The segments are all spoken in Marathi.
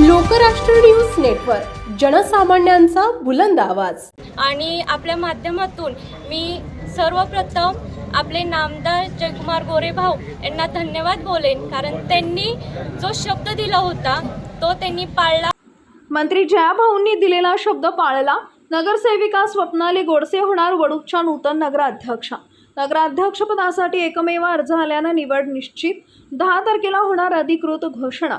लोकराष्ट्र न्यूज नेटवर्क जनसामान्यांचा बुलंद आवाज. आणि आपल्या माध्यमातून मी सर्वप्रथम आपले नामदार जयकुमार गोरे भाऊ यांना धन्यवाद बोलेन कारण त्यांनी जो शब्द दिला होता तो त्यांनी पाळला. मंत्री जयाभाऊंनी दिलेला शब्द पाळला. नगरसेविका स्वप्नाली गोडसे होणार वडूकच्या नूतन नगराध्यक्षा. नगराध्यक्षपदासाठी एकमेव अर्ज आल्यानं निवड निश्चित. दहा तारखेला होणार अधिकृत घोषणा.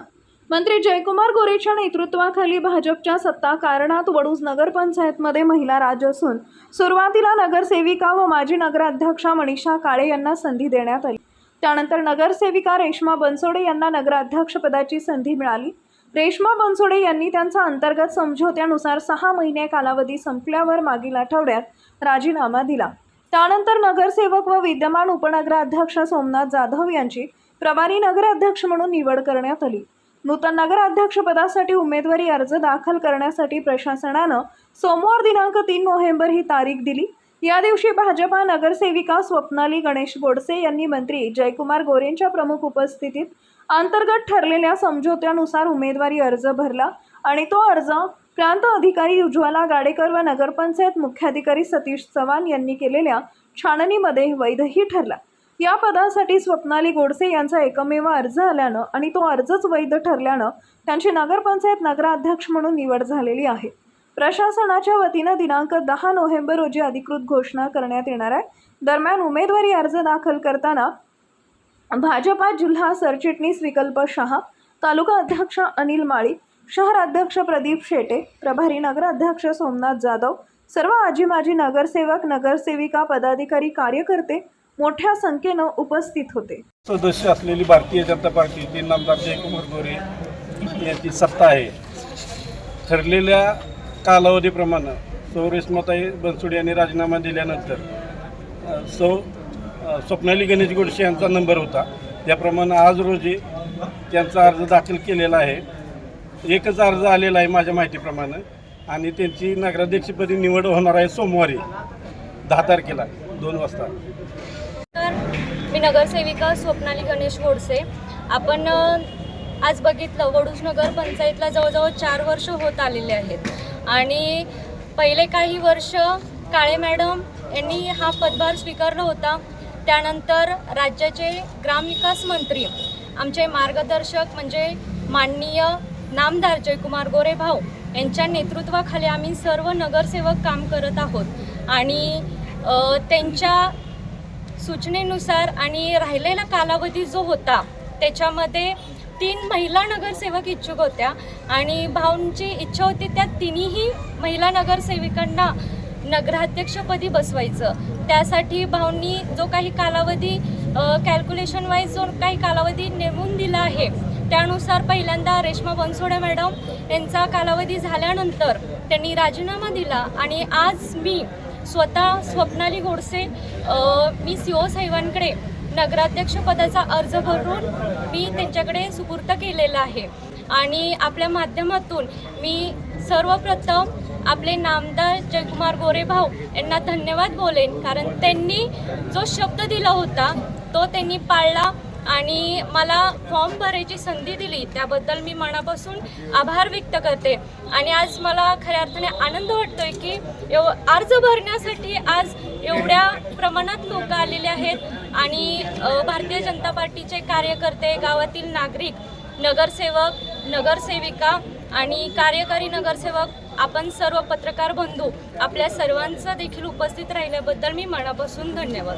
मंत्री जयकुमार गोरेच्या नेतृत्वाखाली भाजपच्या सत्ता कारणात वडूज नगरपंचायतमध्ये महिला राज असून सुरुवातीला नगरसेविका व माजी नगराध्यक्षा मनीषा काळे यांना संधी देण्यात आली. त्यानंतर नगरसेविका रेश्मा बनसोडे यांना नगराध्यक्षपदाची संधी मिळाली. रेश्मा बनसोडे यांनी त्यांचा अंतर्गत समझोत्यानुसार सहा महिने कालावधी संपल्यावर मागील आठवड्यात राजीनामा दिला. त्यानंतर नगरसेवक व विद्यमान उपनगराध्यक्ष सोमनाथ जाधव यांची प्रभारी नगराध्यक्ष म्हणून निवड करण्यात आली. नूतन नगराध्यक्षपदासाठी उमेदवारी अर्ज दाखल करण्यासाठी प्रशासनानं सोमवार दिनांक तीन नोव्हेंबर ही तारीख दिली. या दिवशी भाजपा नगरसेविका स्वप्नाली गणेश गोडसे यांनी मंत्री जयकुमार गोरेंच्या प्रमुख उपस्थितीत अंतर्गत ठरलेल्या समझोत्यानुसार उमेदवारी अर्ज भरला आणि तो अर्ज प्रांत अधिकारी उज्ज्वला गाडेकर व नगरपंचायत मुख्याधिकारी सतीश चव्हाण यांनी केलेल्या छाननीमध्ये वैधही ठरला. या पदासाठी स्वप्नाली गोडसे यांचा एकमेव अर्ज आल्यानं आणि तो अर्जच वैध ठरल्यानं त्यांची नगरपंचायत नगराध्यक्ष म्हणून निवड झालेली आहे. प्रशासनाच्या वतीनं दिनांक दहा नोव्हेंबर रोजी अधिकृत घोषणा करण्यात येणार आहे. दरम्यान उमेदवारी अर्ज दाखल करताना भाजपा जिल्हा सरचिटणीस विकल्प शहा तालुका अध्यक्ष अनिल माळी शहर अध्यक्ष प्रदीप शेटे प्रभारी नगराध्यक्ष सोमनाथ जाधव सर्व आजी माजी नगरसेवक नगरसेविका पदाधिकारी कार्यकर्ते मोठ्या संख्येनं उपस्थित होते. सदस्य असलेली भारतीय जनता पार्टीचे नामदार जयकुमार गोरे यांची सत्ता आहे. ठरलेल्या कालावधीप्रमाणे सौ रेश्माताई बनसोडे यांनी राजीनामा दिल्यानंतर सौ स्वप्नाली गणेश गोडसे यांचा नंबर होता. त्याप्रमाणे आज रोजी त्यांचा अर्ज दाखल केलेला आहे. एकच अर्ज आलेला आहे माझ्या माहितीप्रमाणे आणि त्यांची नगराध्यक्षपदी निवड होणार आहे सोमवारी दहा तारखेला दोन वाजता. मी नगरसेविका स्वप्नाली गणेश गोडसे. आपण आज बघितलं वडूज नगर पंचायतला जवळजवळ चार वर्ष होत आलेले आहेत. आणि पहिले काही वर्ष काळे मॅडम यांनी हा पदभार स्वीकारला होता. त्यानंतर राज्याचे ग्रामविकास मंत्री आमचे मार्गदर्शक म्हणजे माननीय नामदार जयकुमार गोरे भाऊ यांच्या नेतृत्वाखाली आम्ही सर्व नगरसेवक काम करत आहोत. आणि त्यांच्या सूचनेनुसार आणि राहिलेला कालावधी जो होता त्याच्यामध्ये तीन महिला नगरसेवक इच्छुक होत्या आणि भाऊंची इच्छा होती त्या तिन्ही महिला नगरसेविकांना नगराध्यक्षपदी बसवायचं. त्यासाठी भाऊंनी जो काही कालावधी कॅल्क्युलेशन वाईज जो काही कालावधी नेमून दिला आहे त्यानुसार पहिल्यांदा रेश्मा बनसोडे मॅडम यांचा कालावधी झाल्यानंतर त्यांनी राजीनामा दिला आणि आज मी स्वतः स्वप्नाली गोडसे मी सी ओ साहेबांकडे नगराध्यक्षपदाचा अर्ज भरून मी त्यांच्याकडे सुपूर्त केलेला आहे. आणि आपल्या माध्यमातून मी सर्वप्रथम आपले नामदार जयकुमार गोरे भाऊ यांना धन्यवाद बोलेन कारण त्यांनी जो शब्द दिला होता तो त्यांनी पाळला आणि मला फॉर्म भरायची संधी दिली त्याबद्दल मी मनापासून आभार व्यक्त करते. आणि आज मला खऱ्या अर्थाने आनंद वाटतोय की एव अर्ज भरण्यासाठी आज एवढ्या प्रमाणात लोक आलेले आहेत. आणि भारतीय जनता पार्टीचे कार्यकर्ते गावातील नागरिक नगरसेवक नगरसेविका आणि कार्यकारी नगरसेवक आपण सर्व पत्रकार बंधू आपल्या सर्वांचं देखील उपस्थित राहिल्याबद्दल मी मनापासून धन्यवाद.